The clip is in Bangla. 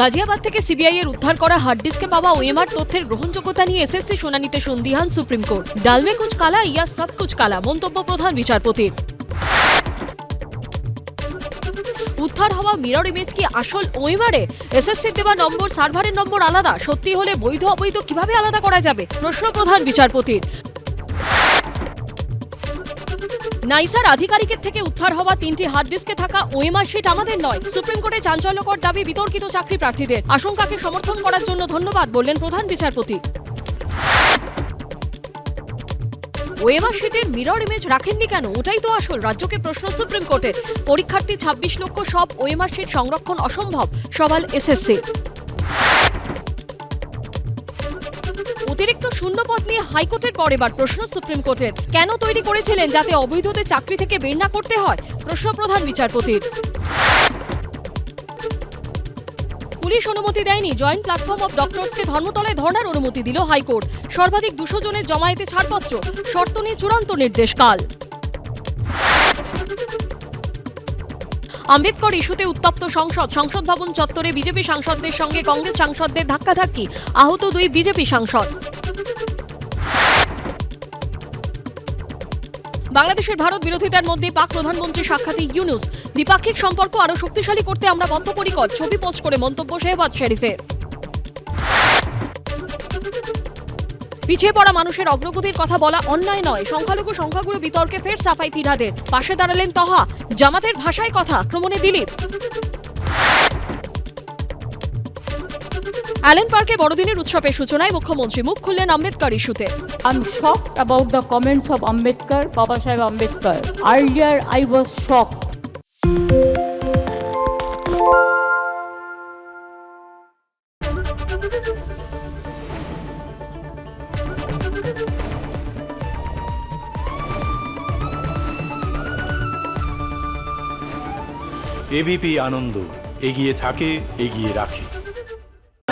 গাজিয়াবাদ থেকে সিবিআই এর উদ্ধার করা হার্ড ডিস্কে পাওয়া ওএমআর তথ্যের গ্রহণযোগ্যতা নিয়ে এসএসসি শুনানিতে সন্দিহান সুপ্রিম কোর্ট। ডালমে কুচ কালা, ইয়া সব কুচ কালা, মন্তব্য প্রধান বিচারপতির উদ্ধার হওয়া মিরর ইমেজ কি আসল ওএমআরে এসএসসি দেওয়া নম্বর সার্ভারের নম্বর আলাদা? সত্যি হলে বৈধ, অবৈধ কীভাবে আলাদা করা যাবে? প্রশ্ন প্রধান বিচারপতির। নাইসার আধিকারিকের থেকে উদ্ধার হওয়া তিনটি হার্ড ডিস্কে থাকা ওএমআর শিট আমাদের নয়। সুপ্রিম কোর্টে চাঞ্চল্যকর দাবি বিতর্কিত চাকরি প্রার্থীদের। আশঙ্কাকে সমর্থন করার জন্য ধন্যবাদ, বললেন প্রধান বিচারপতি। ওএমআর মিরর ইমেজ রাখেননি কেন? ওটাই তো আসল, রাজ্যকে প্রশ্ন সুপ্রিম কোর্টের। পরীক্ষার্থী ছাব্বিশ লক্ষ সব ওএমআর শিট সংরক্ষণ অসম্ভব, সওয়াল এসএসসি। অতিরিক্ত শূন্যপদ নিয়ে হাইকোর্টের পর এবার প্রশ্ন সুপ্রিম কোর্টের। কেন তৈরি করেছিলেন যাতে অবৈধদের চাকরি থেকে বের না করতে হয়? প্রশ্ন প্রধান বিচারপতির। পুলিশ অনুমতি দেয়নি, জয়েন্ট প্ল্যাটফর্ম অফ ডক্টরসকে ধর্মতলায় ধর্নার অনুমতি দিল হাইকোর্ট। সর্বাধিক দুশো জনের জমায়েতে ছাড়পত্র, শর্ত নিয়ে চূড়ান্ত নির্দেশ কাল। আম্বেদকর ইস্যুতে উত্তপ্ত সংসদ সংসদ ভবন চত্বরে বিজেপি সাংসদদের সঙ্গে কংগ্রেস সাংসদদের ধাক্কাধাক্কি, আহত দুই বিজেপি সাংসদ। বাংলাদেশের ভারত বিরোধিতার মধ্যে পাক প্রধানমন্ত্রী সাক্ষাতে ইউনুস। দ্বিপাক্ষিক সম্পর্ক আরও শক্তিশালী করতে আমরা বদ্ধপরিকর, ছবি পোস্ট করে মন্তব্য শেহবাজ শরীফের। পিছিয়ে পড়া মানুষের অগ্রগতির কথা বলা অন্যায় নয়। সংখ্যালঘু সংখ্যাগুরু বিতর্কে ফের সাফাই ফিরাদের পাশে দাঁড়ালেন তহা, জামাতের ভাষায় কথা, আক্রমণে দিলীপ। অ্যালেন পার্কে বড়দিনের উৎসবের সূচনায় মুখ্যমন্ত্রী মুখ খুললেন আম্বেদকর ইস্যুতে। I am shocked about the comments আনন্দ এগিয়ে থাকে এগিয়ে রাখে।